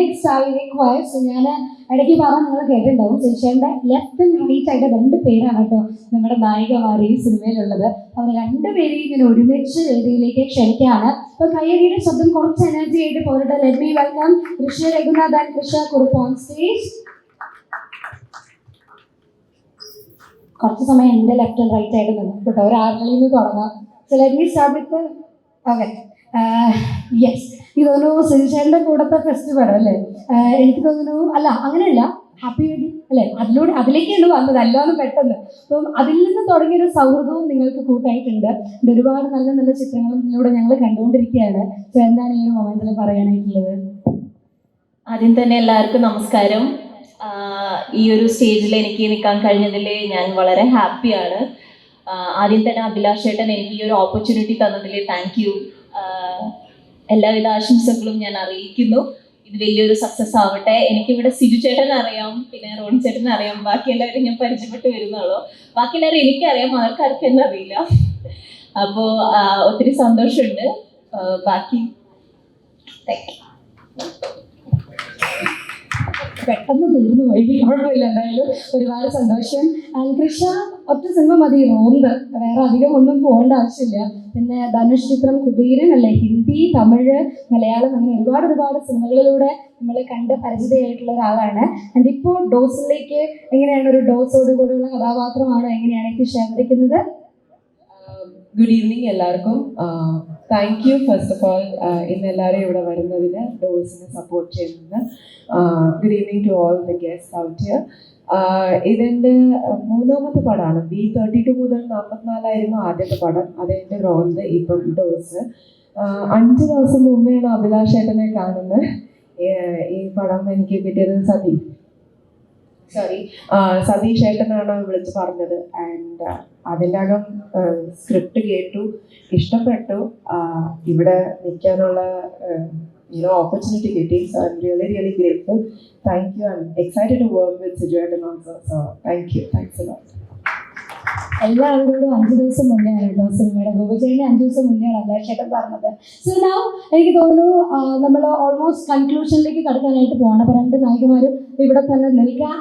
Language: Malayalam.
നെക്സ്റ്റ് സാലറി റിക്വയർ സോ ഞാൻ ഇടയ്ക്ക് പറഞ്ഞ നിങ്ങൾ കേട്ടിട്ടുണ്ടാവും. ശേഷേന്റെ ലെഫ്റ്റ് ആൻഡ് റൈറ്റ് ആയിട്ട് രണ്ട് പേരാണ് കേട്ടോ നമ്മുടെ നായികമാർ ഈ സിനിമയിലുള്ളത്. അവർ രണ്ടുപേരെയും ഇങ്ങനെ ഒരുമിച്ച് വേദിയിലേക്ക് ക്ഷണിക്കുകയാണ്. അപ്പോൾ കയ്യടിയുടെ ശബ്ദം കുറച്ച് എനർജി ആയിട്ട് പോയിട്ട് let me welcome Krishna Raghunath and Krishna Kurup on stage കുറച്ച് സമയം എന്റെ ലെഫ്റ്റ് ആൻഡ് റൈറ്റ് ആയിട്ട് നിന്നു. കേട്ടോ ഒരു ആറിൽ നിന്ന് തുടങ്ങാം. So let me start with okay yes എനിക്ക് തോന്നുന്നു സിരിച്ചേട്ടന്റെ കൂടത്തെ ഫെസ്റ്റിവൽ അല്ലേ? എനിക്ക് തോന്നുന്നു അല്ല അങ്ങനെയല്ല. ഹാപ്പി വെഡിങ് അല്ലേ? അതിലൂടെ അതിലേക്കാണ് വന്നത്. അല്ലാതെ പെട്ടെന്ന്. അപ്പം അതിൽ നിന്ന് തുടങ്ങിയൊരു സൗഹൃദവും നിങ്ങൾക്ക് കൂട്ടായിട്ടുണ്ട്. ഒരുപാട് നല്ല നല്ല ചിത്രങ്ങളും ഇതിലൂടെ ഞങ്ങൾ കണ്ടുകൊണ്ടിരിക്കുകയാണ്. സോ എന്താണ് ഈ ഒരു മൊമെന്റിൽ പറയാനായിട്ടുള്ളത്? ആദ്യം തന്നെ എല്ലാവർക്കും നമസ്കാരം. ഈ ഒരു സ്റ്റേജിൽ എനിക്ക് നിൽക്കാൻ കഴിഞ്ഞതിൽ ഞാൻ വളരെ ഹാപ്പിയാണ് ആദ്യം തന്നെ അഭിലാഷ് ചേട്ടൻ എനിക്ക് ഈ ഒരു ഓപ്പർച്യൂണിറ്റി തന്നതിൽ താങ്ക് യു എല്ലാവിധ ആശംസകളും ഞാൻ അറിയിക്കുന്നു. ഇത് വലിയൊരു സക്സസ് ആവട്ടെ. എനിക്കിവിടെ സിജു ചേട്ടൻ അറിയാം പിന്നെ റോണി ചേട്ടൻ അറിയാം. ബാക്കി എല്ലാവരും ഞാൻ പരിചയപ്പെട്ട് വരുന്നുള്ളൂ. ബാക്കി എല്ലാവരും എനിക്കറിയാം ആർക്കാർക്കും എന്നെ അറിയില്ല. അപ്പോ ഒത്തിരി സന്തോഷമുണ്ട്. ബാക്കി പെട്ടെന്ന് തീർന്നു പോയി കുഴപ്പമില്ല എന്തായാലും ഒരുപാട് സന്തോഷം. കൃഷ്ണ ഒറ്റ സിനിമ മതി റോന്ത്. വേറെ അധികം ഒന്നും പോകേണ്ട ആവശ്യമില്ല. പിന്നെ ധനുഷ് ചിത്രം കുടീരൻ അല്ലേ ഹിന്ദി തമിഴ് മലയാളം അങ്ങനെ ഒരുപാട് ഒരുപാട് സിനിമകളിലൂടെ നമ്മൾ കണ്ട് പരിചിതയായിട്ടുള്ള ഒരാളാണ്. ആൻഡ് ഇപ്പോൾ ഡോസിലേക്ക് എങ്ങനെയാണ് ഒരു ഡോസോട് കൂടിയുള്ള കഥാപാത്രമാണോ എങ്ങനെയാണ് എനിക്ക് ശേഖരിക്കുന്നത്? ഗുഡ് ഈവനിങ് എല്ലാവർക്കും. Thank you first of all ഇന്ന് എല്ലാവരും ഇവിടെ വരുന്നതിന് ഡോസിനെ സപ്പോർട്ട് ചെയ്യുന്നത് good evening to all the guest out here ഇതെന്റെ മൂന്നാമത്തെ പടമാണ് ബി തേർട്ടി ടു മുതൽ നാൽപ്പത്തിനാലായിരുന്നു ആദ്യത്തെ പടം. അതെന്റെ റോണ്ട് ഇപ്പം ഡോസ് അഞ്ച് ദിവസം മുമ്പെയാണ് അഭിലാഷ് ഏട്ടനെ കാണുന്നത് ഈ പടം എനിക്ക് കിട്ടിയത് സതി. സോറി സതീഷ് ഏട്ടനാണ് വിളിച്ച് പറഞ്ഞത്. ആൻഡ് അതിന്റെ അകം സ്ക്രിപ്റ്റ് കേട്ടു ഇഷ്ടപ്പെട്ടു. ഇവിടെ നിൽക്കാനുള്ള you know know opportunity getting. So I'm really really grateful. Thank you. I'm excited to work with with also. So thank you. Thanks a lot. A lot എല്ലാവരോടും അഞ്ച് ദിവസം മുന്നേ ആണ് കേട്ടോ സിനിമയുടെ ഗോപചേട്ടന് അഞ്ചു ദിവസം മുന്നെയാണ് അഭിലാഷേട്ടൻ പറഞ്ഞത് സോ നൗ എനിക്ക് തോന്നുന്നു നമ്മൾ ഓൾമോസ്റ്റ് കൺക്ലൂഷനിലേക്ക് കടക്കാനായിട്ട് പോകണം അപ്പോൾ രണ്ട് നായികമാരും ഇവിടെ തന്നെ നിൽക്കാം